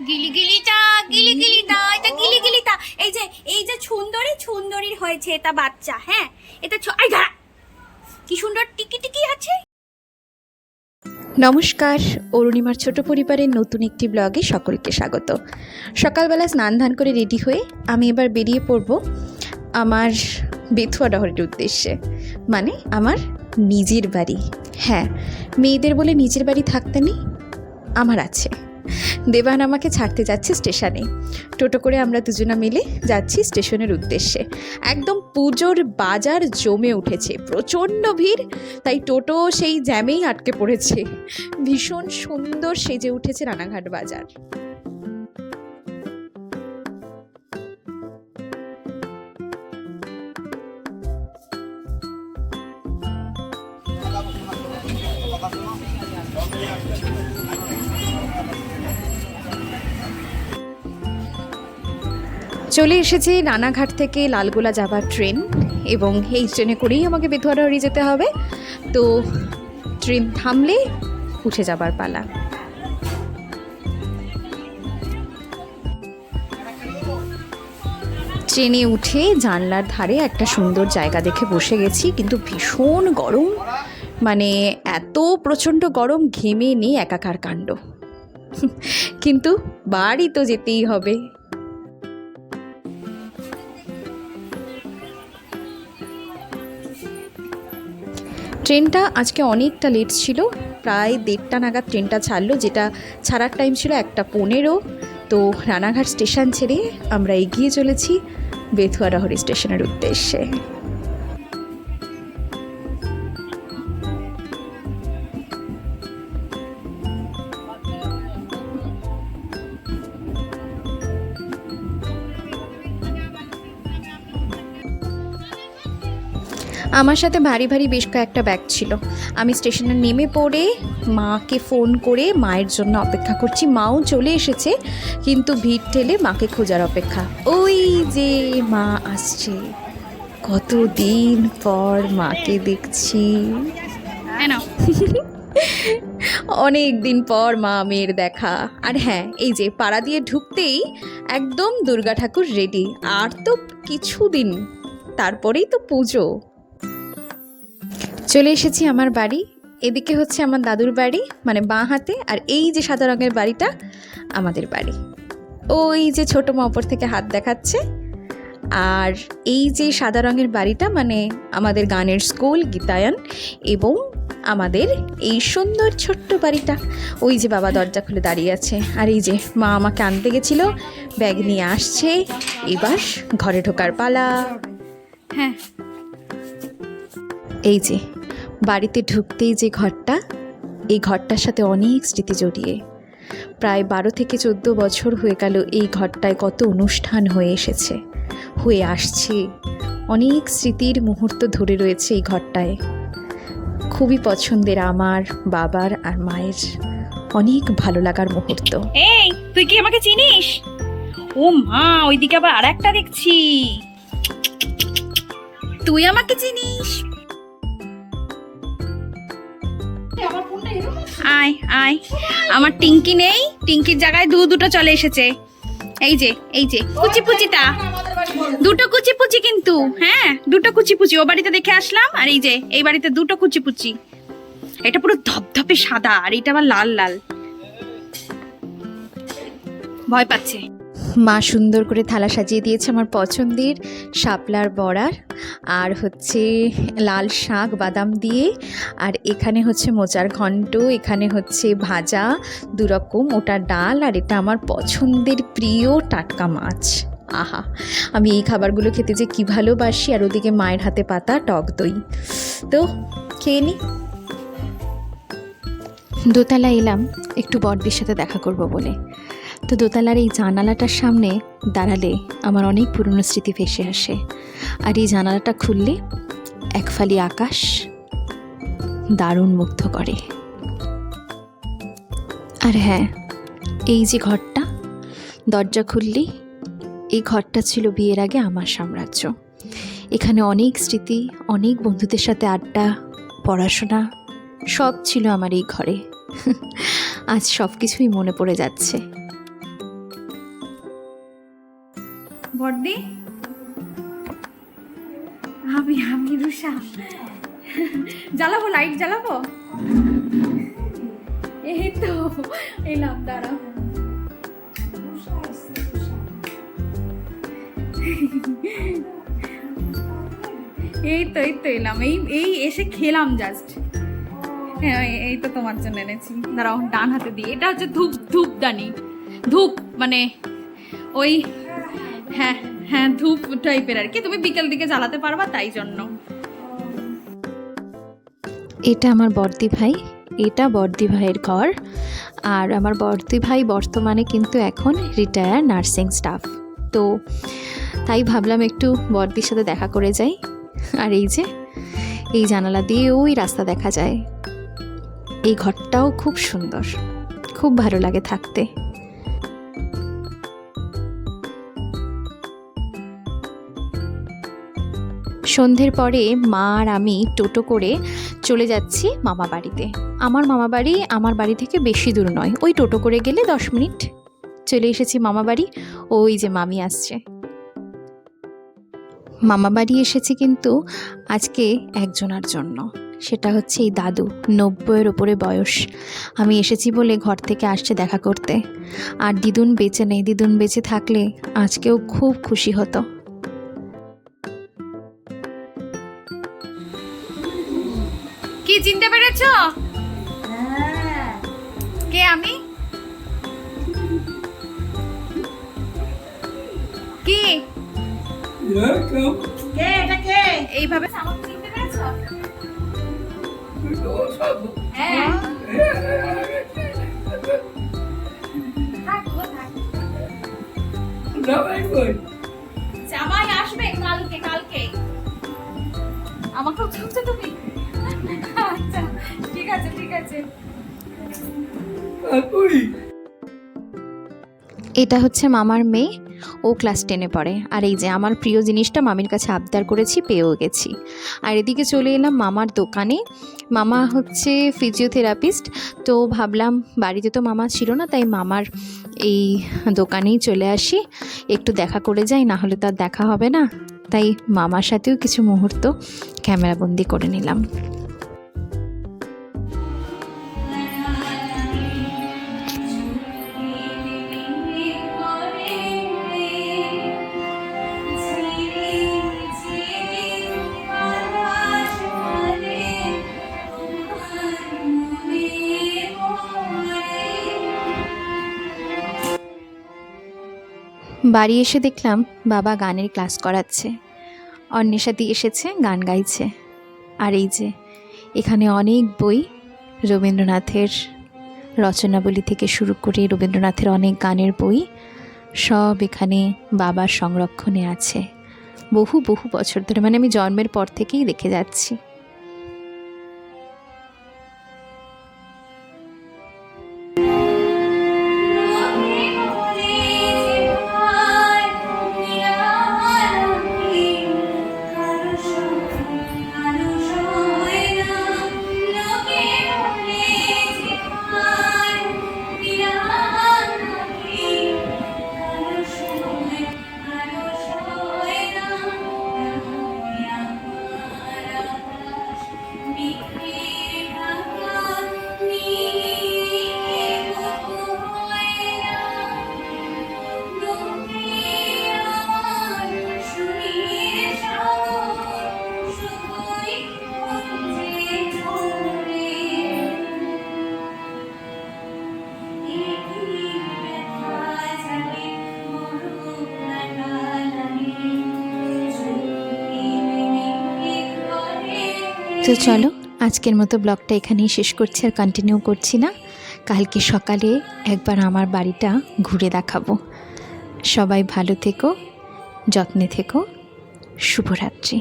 গিলি গিলিটা গিলি এটা গিলি গিলিটা এই যে এই যে সুন্দরী, সুন্দরীর হয়েছে এটা বাচ্চা হ্যাঁ? এটা আই দাঁড়া। কি সুন্দর টিকি টিকি আছে। নমস্কার, অরুণিমার ছোট পরিবারের নতুন একটি ব্লগে সকলকে স্বাগত। সকালবেলা স্নান ধান করে রেডি হয়ে আমি এবার বেরিয়ে পড়ব আমার বেথুয়া ডহরের উদ্দেশ্যে। মানে আমার নিজের বাড়ি। হ্যাঁ মেয়েদের বলে নিজের বাড়ি থাকতে নেই, আমার আছে। দেবান আমাকে ছাড়তে যাচ্ছে স্টেশনে। টোটো করে আমরা দুজনা মিলে যাচ্ছি স্টেশনের উদ্দেশ্যে। একদম পুজোর বাজার জমে উঠেছে, প্রচণ্ড ভিড়, তাই টোটো সেই জ্যামেই আটকে পড়েছে। ভীষণ সুন্দর সেজে উঠেছে রানাঘাট বাজার। চলে এসেছে রানাঘাট থেকে লালগোলা যাবার ট্রেন, এবং এই ট্রেনে করেই আমাকে বেথুয়াডাহরি যেতে হবে। তো ট্রেন থামলে উঠে যাবার পালা। ট্রেনে উঠে জানলার ধারে একটা সুন্দর জায়গা দেখে বসে গেছি, কিন্তু ভীষণ গরম। মানে এত প্রচণ্ড গরম, ঘেমে নেই একাকার কাণ্ড। কিন্তু বাড়ি তো যেতেই হবে। ট্রেনটা আজকে অনেকটা লেট ছিল, প্রায় দেড়টা নাগাদ ট্রেনটা ছাড়লো, যেটা ছাড়ার টাইম ছিল একটা পনেরো। তো রানাঘাট স্টেশন ছেড়ে আমরা এগিয়ে চলেছি বেথুয়াডাহরি স্টেশনের উদ্দেশ্যে। আমার সাথে ভারী ভারী বেশ কয়েকটা ব্যাগ ছিল। আমি স্টেশনে নেমে পড়ে মাকে ফোন করে মায়ের জন্য অপেক্ষা করছি। মাও চলে এসেছে কিন্তু ভিড় ঠেলে মাকে খোঁজার অপেক্ষা। ওই যে মা আসছে কতদিন পর মাকে দেখছি। অনেক দিন পর মা মেয়ের দেখা। আর হ্যাঁ এই যে পাড়া দিয়ে ঢুকতেই একদম দুর্গা ঠাকুর রেডি আর তো কিছুদিন তারপরেই তো পুজো। চলে এসেছি আমার বাড়ি। এদিকে হচ্ছে আমার দাদুর বাড়ি মানে বাঁ হাতে আর এই যে সাদা রঙের বাড়িটা আমাদের বাড়ি। ওই যে ছোটো মা ওপর থেকে হাত দেখাচ্ছে। আর এই যে সাদা রঙের বাড়িটা মানে আমাদের গানের স্কুল গীতায়ন এবং আমাদের এই সুন্দর ছোট্ট বাড়িটা। ওই যে বাবা দরজা খুলে দাঁড়িয়ে আছে। আর এই যে মা আমাকে আনতে গেছিল ব্যাগ নিয়ে আসছে। এবার ঘরে ঢোকার পালা। হ্যাঁ। এই যে বাড়িতে ঢুকতেই যে ঘরটা, এই ঘরটার সাথে অনেক স্মৃতি জড়িয়ে। প্রায় বারো থেকে চোদ্দ বছর হয়ে গেল এই ঘরটায় কত অনুষ্ঠান হয়ে এসেছে। হয়ে আসছে। অনেক স্মৃতির মুহূর্ত ধরে রয়েছে এই ঘরটায়। খুবই পছন্দের আমার, বাবার আর মায়ের অনেক ভালো লাগার মুহূর্ত। এই, তুই কি আমাকে চিনিস? ও মা, ওইদিকে আবার আর একটা দেখছি। তুই আমাকে চিনিস? আয় আয়। আমার টিঙ্কি নেই। টিঙ্কির জায়গায় দু দুটো চলে এসেছে। এই যে এই যে, কুচি পুচিটা। দুটো কুচি পুচি কিন্তু হ্যাঁ দুটো কুচি পুচি। ও বাড়িতে দেখে আসলাম, আর এই যে, এই বাড়িতে দুটো কুচি পুচি। এটা পুরো ধপধপে সাদা, আর এটা আবার লাল লাল। ভয় পাচ্ছে। মা সুন্দর করে থালা সাজিয়ে দিয়েছে আমার পছন্দের শাপলার বড়ার, আর হচ্ছে লাল শাক, বাদাম দিয়ে, আর এখানে হচ্ছে মোচার ঘন্ট, এখানে হচ্ছে ভাজা, দুরকম, ওটা ডাল, আর এটা আমার পছন্দের প্রিয় টাটকা মাছ। আহা, আমি এই খাবারগুলো খেতে যে কী ভালোবাসি, আর ওদিকে মায়ের হাতে পাতা, টক দই। তো, খেয়ে নি? দোতলা এলাম, একটু বড়দির সাথে দেখা করব বলে। তো দোতলার এই জানালাটার সামনে দাঁড়ালে আমার অনেক পুরনো স্মৃতি ভেসে আসে। আর এই জানালাটা খুললে এক ফালি আকাশ দারুণ মুগ্ধ করে। আর হ্যাঁ এই যে ঘরটা, দরজা খুললেই এই ঘরটা ছিল বিয়ের আগে আমার সাম্রাজ্য। এখানে অনেক স্মৃতি, অনেক বন্ধুদের সাথে আড্ডা, পড়াশোনা, সব ছিল আমার এই ঘরে। আজ সব কিছুই মনে পড়ে যাচ্ছে। বর্দি? আমি আমি রুষা জ্বালাবো, লাইট জ্বালাবো? এই তো, এলাম, দাঁড়াও। এই তো এই তো, এলাম। এই এই এসে খেলাম জাস্ট হ্যাঁ এই- তো তোমার জন্য এনেছি। দাঁড়াও, ডান হাতে দিই। এটা হচ্ছে ধূপ, ধূপদানি। ধূপ মানে ওই হ্যাঁ হ্যাঁ ধূপ টাইপের আর কি। তুমি বিকেল দিকে জ্বালাতে পারবা, তাই জন্য। এটা আমার বর্দি ভাই। এটা বর্দি ভাইয়ের ঘর। আর আমার বর্দি ভাই বর্তমানে কিন্তু এখন রিটায়ার নার্সিং স্টাফ তো তাই ভাবলাম একটু বর্দির সাথে দেখা করে যাই। আর এই যে, এই জানালা দিয়ে ওই রাস্তা দেখা যায়। এই ঘরটাও খুব সুন্দর। খুব ভালো লাগে থাকতে। সন্ধ্যের পরে মা আর আমি টোটো করে চলে যাচ্ছি মামা বাড়িতে। আমার মামা বাড়ি আমার বাড়ি থেকে বেশি দূর নয়, ওই টোটো করে গেলে দশ মিনিট। চলে এসেছি মামা বাড়ি, ওই যে মামি আসছে। মামা বাড়ি এসেছি কিন্তু আজকে একজনার জন্য। সেটা হচ্ছে এই দাদু, নব্বইয়ের ওপরে বয়স। আমি এসেছি বলে ঘর থেকে আসছে দেখা করতে। আর দিদুন বেঁচে নেই, দিদুন বেঁচে থাকলে আজকেও খুব খুশি হতো। কি চিনতে পেরেছ? কে আমি? কি? কে এটা কে? এইভাবে আমাকে চিনতে পেরেছ? হ্যাঁ। জামাই আসবে কালকে কালকে। চিনছো তুমি? এটা হচ্ছে মামার মেয়ে ও ক্লাস টেনে পড়ে। আর এই যে আমার প্রিয় জিনিসটা মামির কাছে আবদার করেছি পেয়েও গেছি। আর এদিকে চলে এলাম মামার দোকানে। মামা হচ্ছে ফিজিওথেরাপিস্ট তো ভাবলাম বাড়িতে তো মামা ছিল না তাই মামার এই দোকানেই চলে আসি। একটু দেখা করে যাই না হলে তো আর দেখা হবে না। তাই মামার সাথেও কিছু মুহূর্ত ক্যামেরাবন্দি করে নিলাম। বাড়ি এসে দেখলাম বাবা গানের ক্লাস করাচ্ছে। অন্বেষাদি এসেছে, গান গাইছে। আর এই যে, এখানে অনেক বই রবীন্দ্রনাথের রচনাবলী থেকে শুরু করে রবীন্দ্রনাথের অনেক গানের বই সব এখানে বাবার সংরক্ষণে আছে। বহু বহু বছর ধরে মানে আমি জন্মের পর থেকেই দেখে যাচ্ছি। তো চলো, আজকের মতো ব্লগটা এখানেই শেষ করছি আর কন্টিনিউ করছি না। কালকে সকালে একবার আমার বাড়িটা ঘুরে দেখাবো। সবাই ভালো থেকো, যত্নে থেকো, শুভরাত্রি।